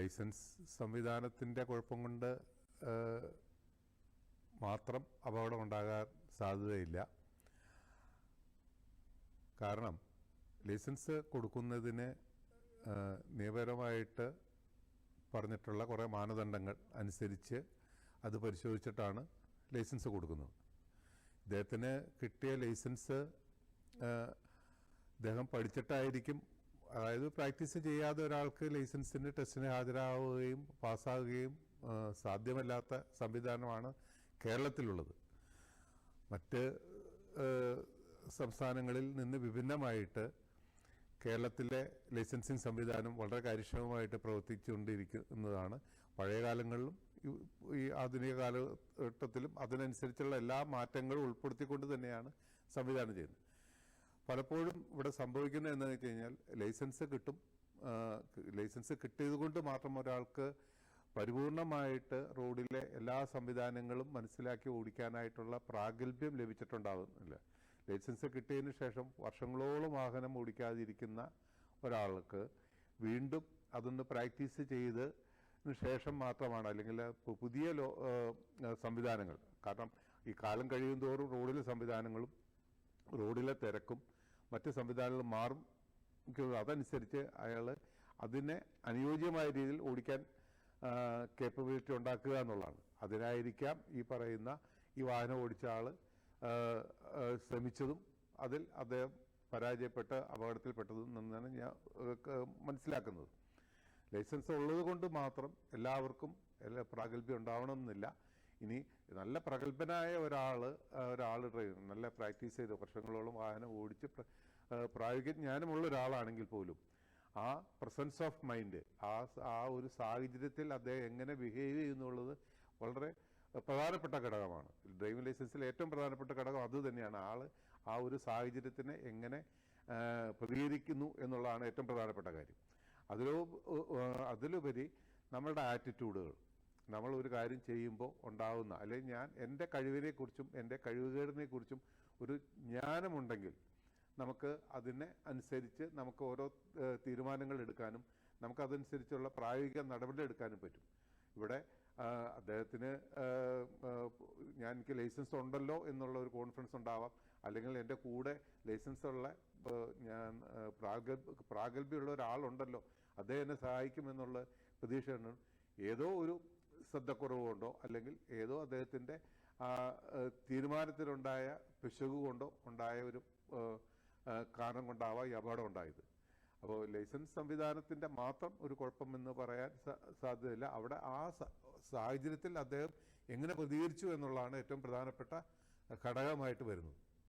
Licence സംവിധാനത്തിന്റെ കുഴപ്പം കൊണ്ട് മാത്രം അപകടം ഉണ്ടാകാൻ സാധ്യതയില്ല. കാരണം ലൈസൻസ് കൊടുക്കുന്നതിന് നിയമപരമായിട്ട് പറഞ്ഞിട്ടുള്ള കുറേ മാനദണ്ഡങ്ങൾ അനുസരിച്ച് അത് പരിശോധിച്ചിട്ടാണ് ലൈസൻസ് കൊടുക്കുന്നത്. ഇദ്ദേഹത്തിന് കിട്ടിയ ലൈസൻസ് അദ്ദേഹം പഠിച്ചിട്ടായിരിക്കും അതായത് പ്രാക്ടീസ് ചെയ്യാതെ ഒരാൾക്ക് ലൈസൻസിന് ടെസ്റ്റിന് ഹാജരാവുകയും പാസ്സാകുകയും സാധ്യമല്ലാത്ത സംവിധാനമാണ് കേരളത്തിലുള്ളത്. മറ്റ് സംസ്ഥാനങ്ങളിൽ നിന്ന് വിഭിന്നമായിട്ട് കേരളത്തിലെ ലൈസൻസിങ് സംവിധാനം വളരെ കാര്യക്ഷമമായിട്ട് പ്രവർത്തിച്ചുകൊണ്ടിരിക്കുന്നതാണ്. പഴയ കാലങ്ങളിലും ഈ ആധുനിക കാലഘട്ടത്തിലും അതിനനുസരിച്ചുള്ള എല്ലാ മാറ്റങ്ങളും ഉൾപ്പെടുത്തിക്കൊണ്ട് തന്നെയാണ് സംവിധാനം ചെയ്യുന്നത്. പലപ്പോഴും ഇവിടെ സംഭവിക്കുന്നത് എന്താണെന്ന് വെച്ച് കഴിഞ്ഞാൽ ലൈസൻസ് കിട്ടും. ലൈസൻസ് കിട്ടിയത് കൊണ്ട് മാത്രം ഒരാൾക്ക് പരിപൂർണമായിട്ട് റോഡിലെ എല്ലാ സംവിധാനങ്ങളും മനസ്സിലാക്കി ഓടിക്കാനായിട്ടുള്ള പ്രാഗൽഭ്യം ലഭിച്ചിട്ടുണ്ടാവുന്നില്ല. ലൈസൻസ് കിട്ടിയതിന് ശേഷം വർഷങ്ങളോളം വാഹനം ഓടിക്കാതിരിക്കുന്ന ഒരാൾക്ക് വീണ്ടും അതൊന്ന് പ്രാക്ടീസ് ചെയ്ത് ശേഷം മാത്രമാണ് അല്ലെങ്കിൽ പുതിയ ലോ സംവിധാനങ്ങൾ. കാരണം ഈ കാലം കഴിയും തോറും റോഡിലെ സംവിധാനങ്ങളും റോഡിലെ തിരക്കും മറ്റ് സംവിധാനങ്ങൾ മാറും അതനുസരിച്ച് അയാൾ അതിനെ അനുയോജ്യമായ രീതിയിൽ ഓടിക്കാൻ കേപ്പബിലിറ്റി ഉണ്ടാക്കുക എന്നുള്ളതാണ്. അതിനായിരിക്കാം ഈ പറയുന്ന ഈ വാഹനം ഓടിച്ച ആൾ ശ്രമിച്ചതും അതിൽ അദ്ദേഹം പരാജയപ്പെട്ട് അപകടത്തിൽപ്പെട്ടതും എന്നാണ് ഞാൻ മനസ്സിലാക്കുന്നത്. ലൈസൻസ് ഉള്ളത് കൊണ്ട് മാത്രം എല്ലാവർക്കും എല്ലാ പ്രാഗൽഭ്യം ഉണ്ടാവണമെന്നില്ല. ഇനി നല്ല പ്രഗത്ഭനായ ഒരാൾ ഒരാൾ ഡ്രൈവ് നല്ല പ്രാക്ടീസ് ചെയ്ത് വർഷങ്ങളോളം വാഹനം ഓടിച്ച് പ്രായോഗിക ജ്ഞാനമുള്ള ഒരാളാണെങ്കിൽ പോലും ആ പ്രസൻസ് ഓഫ് മൈൻഡ് ആ ആ ഒരു സാഹചര്യത്തിൽ അദ്ദേഹം എങ്ങനെ ബിഹേവ് ചെയ്യുന്നുള്ളത് വളരെ പ്രധാനപ്പെട്ട ഘടകമാണ്. ഡ്രൈവിംഗ് ലൈസൻസിൽ ഏറ്റവും പ്രധാനപ്പെട്ട ഘടകം അത് തന്നെയാണ്. ആൾ ആ ഒരു സാഹചര്യത്തിന് എങ്ങനെ പ്രതികരിക്കുന്നു എന്നുള്ളതാണ് ഏറ്റവും പ്രധാനപ്പെട്ട കാര്യം. അതിലോ അതിലുപരി നമ്മളുടെ ആറ്റിറ്റ്യൂഡുകൾ നമ്മൾ ഒരു കാര്യം ചെയ്യുമ്പോൾ ഉണ്ടാകുന്ന അല്ലെങ്കിൽ ഞാൻ എന്റെ കഴിവിനെക്കുറിച്ചും എന്റെ കഴിവുകേടിനെക്കുറിച്ചും ഒരു ജ്ഞാനമുണ്ടെങ്കിൽ നമുക്ക് അതിനെ അനുസരിച്ച് നമുക്ക് ഓരോ തീരുമാനങ്ങൾ എടുക്കാനും നമുക്കതനുസരിച്ചുള്ള പ്രായോഗിക നടപടി എടുക്കാനും പറ്റും. ഇവിടെ അദ്ദേഹത്തിന് ഞാൻ എനിക്ക് ലൈസൻസ് ഉണ്ടല്ലോ എന്നുള്ള ഒരു കോൺഫിഡൻസ് ഉണ്ടാവാം. അല്ലെങ്കിൽ എന്റെ കൂടെ ലൈസൻസ് ഉള്ള ഞാൻ പ്രാഗൽഭ പ്രാഗൽഭ്യമുള്ള ഒരാളുണ്ടല്ലോ. അദ്ദേഹം എന്നെ സഹായിക്കുമെന്നുള്ള പ്രതീക്ഷയാണ് ഏതോ ഒരു ശ്രദ്ധക്കുറവ് കൊണ്ടോ അല്ലെങ്കിൽ ഏതോ അദ്ദേഹത്തിന്റെ തീരുമാനത്തിലുണ്ടായ പിശക് കൊണ്ടോ ഉണ്ടായ ഒരു കാരണം കൊണ്ടാവാം ഈ അപകടം ഉണ്ടായത്. അപ്പോൾ ലൈസൻസ് സംവിധാനത്തിന്റെ മാത്രം ഒരു കുഴപ്പമെന്ന് പറയാൻ സാധ്യതയില്ല. അവിടെ ആ സാഹചര്യത്തിൽ അദ്ദേഹം എങ്ങനെ പ്രതികരിച്ചു എന്നുള്ളതാണ് ഏറ്റവും പ്രധാനപ്പെട്ട ഘടകമായിട്ട് വരുന്നത്.